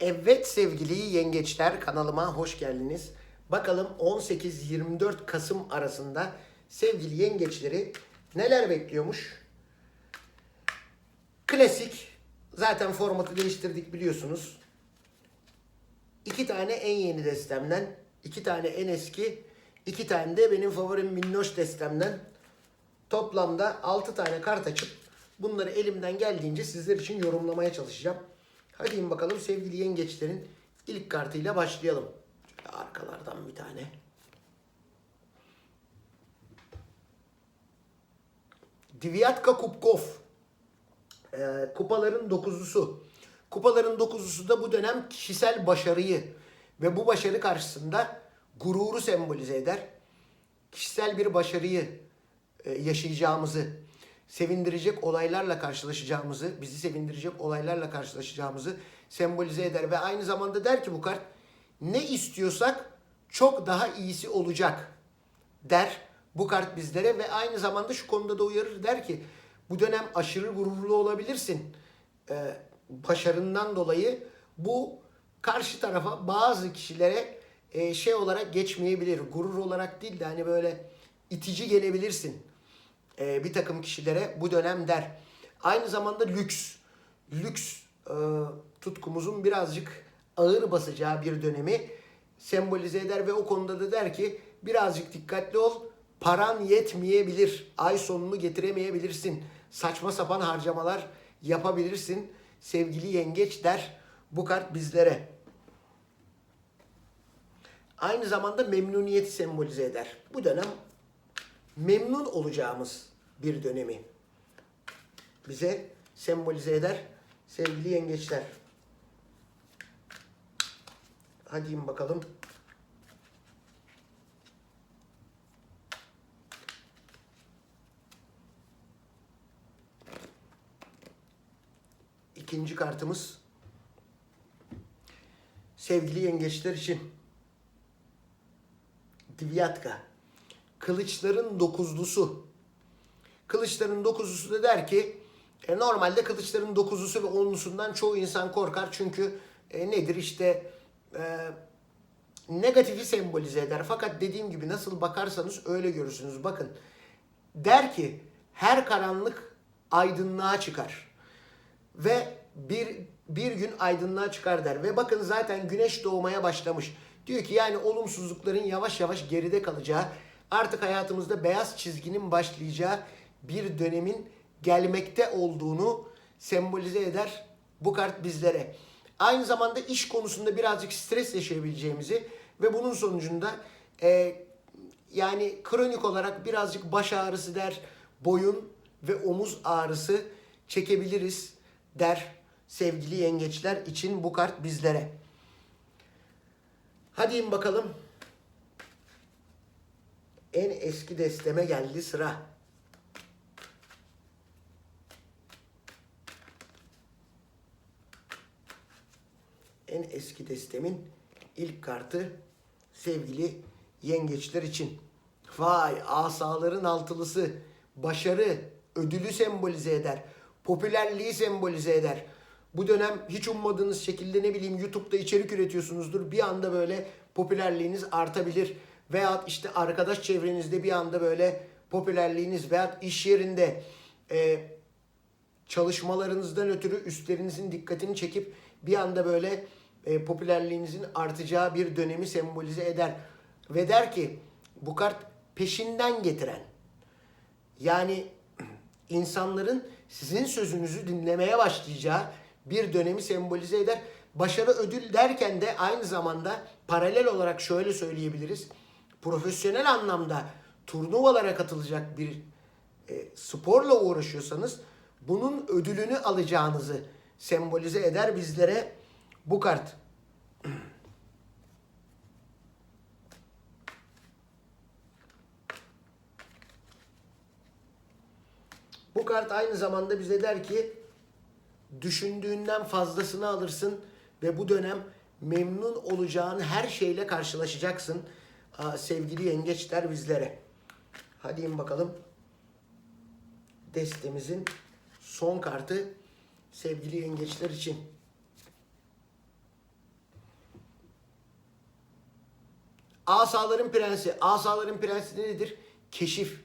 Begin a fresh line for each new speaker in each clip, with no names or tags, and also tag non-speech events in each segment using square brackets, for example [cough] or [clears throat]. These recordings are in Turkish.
Evet sevgili yengeçler kanalıma hoş geldiniz. Bakalım 18-24 Kasım arasında sevgili yengeçleri neler bekliyormuş? Klasik zaten formatı değiştirdik biliyorsunuz. İki tane en yeni destemden, iki tane en eski, iki tane de benim favorim minnoş destemden toplamda 6 tane kart açıp bunları elimden geldiğince sizler için yorumlamaya çalışacağım. Hadi bakalım sevgili yengeçlerin ilk kartıyla başlayalım. Şöyle arkalardan bir tane. Divyatka Kupkov. Ee, kupaların dokuzlusu. Kupaların dokuzlusu da bu dönem kişisel başarıyı ve bu başarı karşısında gururu sembolize eder. Kişisel bir başarıyı e, yaşayacağımızı, sevindirecek olaylarla karşılaşacağımızı, bizi sevindirecek olaylarla karşılaşacağımızı sembolize eder ve aynı zamanda der ki bu kart ne istiyorsak çok daha iyisi olacak der bu kart bizlere ve aynı zamanda şu konuda da uyarır der ki bu dönem aşırı gururlu olabilirsin. Ee, başarından dolayı bu karşı tarafa bazı kişilere e, şey olarak geçmeyebilir. Gurur olarak değil de hani böyle itici gelebilirsin e, bir takım kişilere bu dönem der. Aynı zamanda lüks, lüks e, tutkumuzun birazcık ağır basacağı bir dönemi sembolize eder ve o konuda da der ki birazcık dikkatli ol. Paran yetmeyebilir. Ay sonunu getiremeyebilirsin. Saçma sapan harcamalar yapabilirsin. Sevgili yengeç der bu kart bizlere. Aynı zamanda memnuniyeti sembolize eder. Bu dönem memnun olacağımız bir dönemi bize sembolize eder sevgili yengeçler. Hadi bakalım. İkinci kartımız sevgili yengeçler için Divyatka. Kılıçların dokuzlusu. Kılıçların dokuzlusu da der ki e, normalde kılıçların dokuzlusu ve onlusundan çoğu insan korkar. Çünkü e, nedir işte e, negatifi sembolize eder. Fakat dediğim gibi nasıl bakarsanız öyle görürsünüz. Bakın der ki her karanlık aydınlığa çıkar. Ve bir bir gün aydınlığa çıkar der. Ve bakın zaten güneş doğmaya başlamış. Diyor ki yani olumsuzlukların yavaş yavaş geride kalacağı, artık hayatımızda beyaz çizginin başlayacağı bir dönemin gelmekte olduğunu sembolize eder bu kart bizlere. Aynı zamanda iş konusunda birazcık stres yaşayabileceğimizi ve bunun sonucunda e, yani kronik olarak birazcık baş ağrısı der, boyun ve omuz ağrısı çekebiliriz der sevgili yengeçler için bu kart bizlere. Hadi in bakalım. En eski desteme geldi sıra. En eski destemin ilk kartı sevgili yengeçler için. Vay asaların altılısı başarı ödülü sembolize eder. Popülerliği sembolize eder. Bu dönem hiç ummadığınız şekilde ne bileyim YouTube'da içerik üretiyorsunuzdur. Bir anda böyle popülerliğiniz artabilir. Veyahut işte arkadaş çevrenizde bir anda böyle popülerliğiniz veyahut iş yerinde e, çalışmalarınızdan ötürü üstlerinizin dikkatini çekip bir anda böyle e, popülerliğinizin artacağı bir dönemi sembolize eder. Ve der ki bu kart peşinden getiren yani insanların sizin sözünüzü dinlemeye başlayacağı bir dönemi sembolize eder. Başarı ödül derken de aynı zamanda paralel olarak şöyle söyleyebiliriz. Profesyonel anlamda turnuvalara katılacak bir e, sporla uğraşıyorsanız bunun ödülünü alacağınızı sembolize eder bizlere bu kart. Bu kart aynı zamanda bize der ki düşündüğünden fazlasını alırsın ve bu dönem memnun olacağın her şeyle karşılaşacaksın. Sevgili yengeçler bizlere. Hadi in bakalım. Destemizin son kartı sevgili yengeçler için. Asaların prensi. Asaların prensi nedir? Keşif.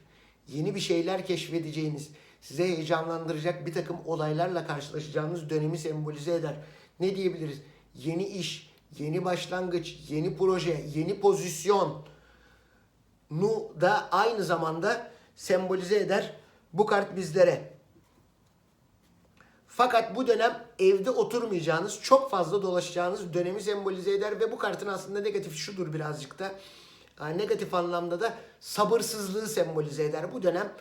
Yeni bir şeyler keşfedeceğiniz, size heyecanlandıracak bir takım olaylarla karşılaşacağınız dönemi sembolize eder. Ne diyebiliriz? Yeni iş, yeni başlangıç, yeni proje, yeni pozisyon nu da aynı zamanda sembolize eder bu kart bizlere. Fakat bu dönem evde oturmayacağınız, çok fazla dolaşacağınız dönemi sembolize eder ve bu kartın aslında negatifi şudur birazcık da. Yani negatif anlamda da sabırsızlığı sembolize eder. Bu dönem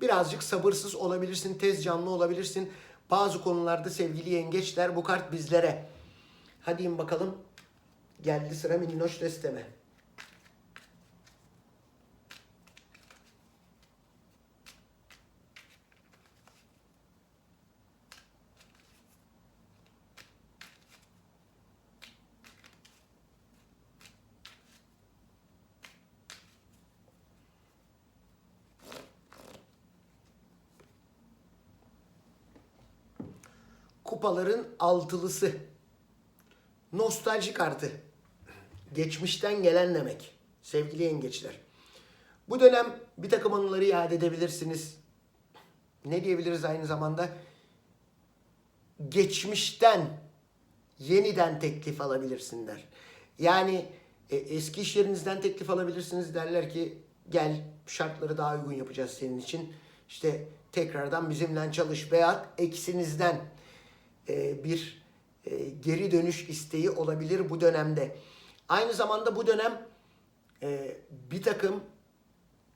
birazcık sabırsız olabilirsin, tez canlı olabilirsin. Bazı konularda sevgili yengeçler bu kart bizlere. Hadi in bakalım. Geldi sıra minnoş desteme. Kupaların altılısı. Nostalji kartı. Geçmişten gelen demek. Sevgili yengeçler. Bu dönem bir takım anıları iade edebilirsiniz. Ne diyebiliriz aynı zamanda? Geçmişten yeniden teklif alabilirsin der. Yani e, eski iş yerinizden teklif alabilirsiniz derler ki gel şartları daha uygun yapacağız senin için. İşte tekrardan bizimle çalış veya eksinizden e, bir e, geri dönüş isteği olabilir bu dönemde. Aynı zamanda bu dönem e, bir takım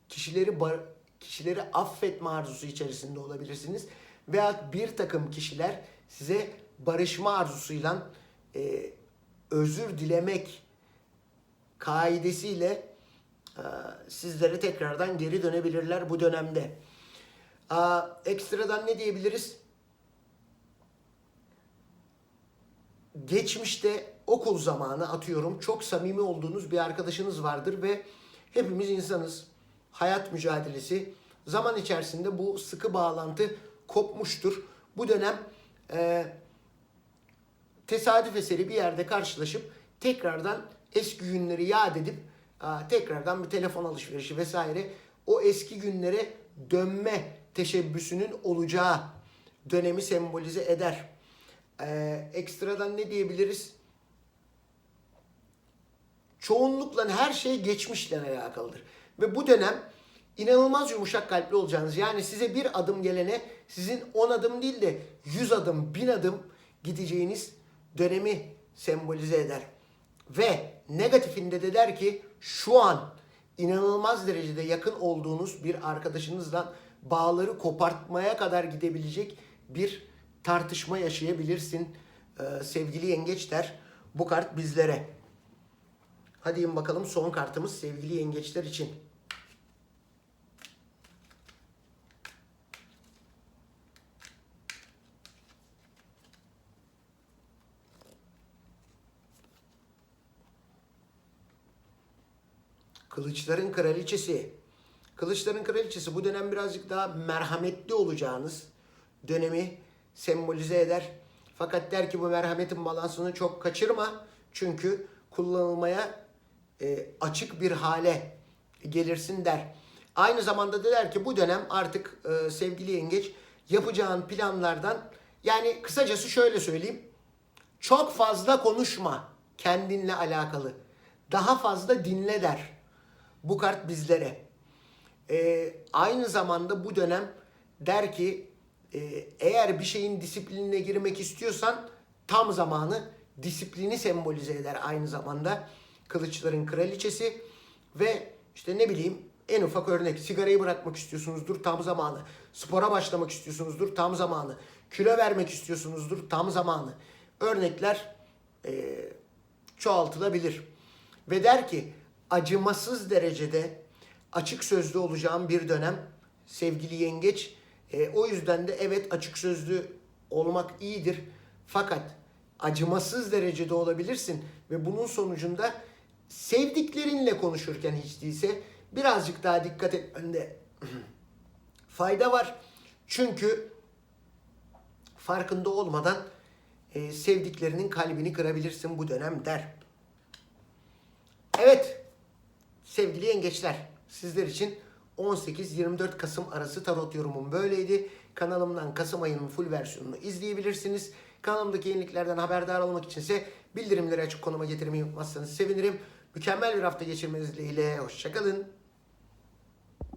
kişileri kişileri affetme arzusu içerisinde olabilirsiniz veya bir takım kişiler size barışma arzusuyla e, özür dilemek kaidesiyle e, sizlere tekrardan geri dönebilirler bu dönemde. Aa, ekstradan ne diyebiliriz? Geçmişte okul zamanı atıyorum çok samimi olduğunuz bir arkadaşınız vardır ve hepimiz insanız. Hayat mücadelesi zaman içerisinde bu sıkı bağlantı kopmuştur. Bu dönem e, tesadüf eseri bir yerde karşılaşıp tekrardan eski günleri yad edip a, tekrardan bir telefon alışverişi vesaire o eski günlere dönme teşebbüsünün olacağı dönemi sembolize eder. Ee, ekstradan ne diyebiliriz? Çoğunlukla her şey geçmişle alakalıdır. Ve bu dönem inanılmaz yumuşak kalpli olacağınız. Yani size bir adım gelene sizin 10 adım değil de 100 adım, 1000 adım gideceğiniz dönemi sembolize eder. Ve negatifinde de der ki şu an inanılmaz derecede yakın olduğunuz bir arkadaşınızla bağları kopartmaya kadar gidebilecek bir tartışma yaşayabilirsin ee, sevgili yengeçler. Bu kart bizlere. Hadi in bakalım son kartımız sevgili yengeçler için. Kılıçların kraliçesi. Kılıçların kraliçesi bu dönem birazcık daha merhametli olacağınız dönemi sembolize eder. Fakat der ki bu merhametin balansını çok kaçırma. Çünkü kullanılmaya e, açık bir hale gelirsin der. Aynı zamanda da der ki bu dönem artık e, sevgili yengeç yapacağın planlardan yani kısacası şöyle söyleyeyim. Çok fazla konuşma kendinle alakalı. Daha fazla dinle der. Bu kart bizlere. E, aynı zamanda bu dönem der ki e, eğer bir şeyin disiplinine girmek istiyorsan tam zamanı disiplini sembolize eder aynı zamanda. Kılıçların kraliçesi ve işte ne bileyim en ufak örnek sigarayı bırakmak istiyorsunuzdur tam zamanı. Spora başlamak istiyorsunuzdur tam zamanı. Kilo vermek istiyorsunuzdur tam zamanı. Örnekler e, çoğaltılabilir. Ve der ki acımasız derecede açık sözlü olacağım bir dönem sevgili yengeç. E, o yüzden de evet açık sözlü olmak iyidir. Fakat acımasız derecede olabilirsin ve bunun sonucunda sevdiklerinle konuşurken hiç değilse birazcık daha dikkat etmende [clears throat] fayda var. Çünkü farkında olmadan e, sevdiklerinin kalbini kırabilirsin bu dönem der. Evet, Sevgili yengeçler, sizler için 18-24 Kasım arası tarot yorumum böyleydi. Kanalımdan Kasım ayının full versiyonunu izleyebilirsiniz. Kanalımdaki yeniliklerden haberdar olmak içinse bildirimleri açık konuma getirmeyi unutmazsanız sevinirim. Mükemmel bir hafta geçirmeniz dileğiyle. Hoşçakalın.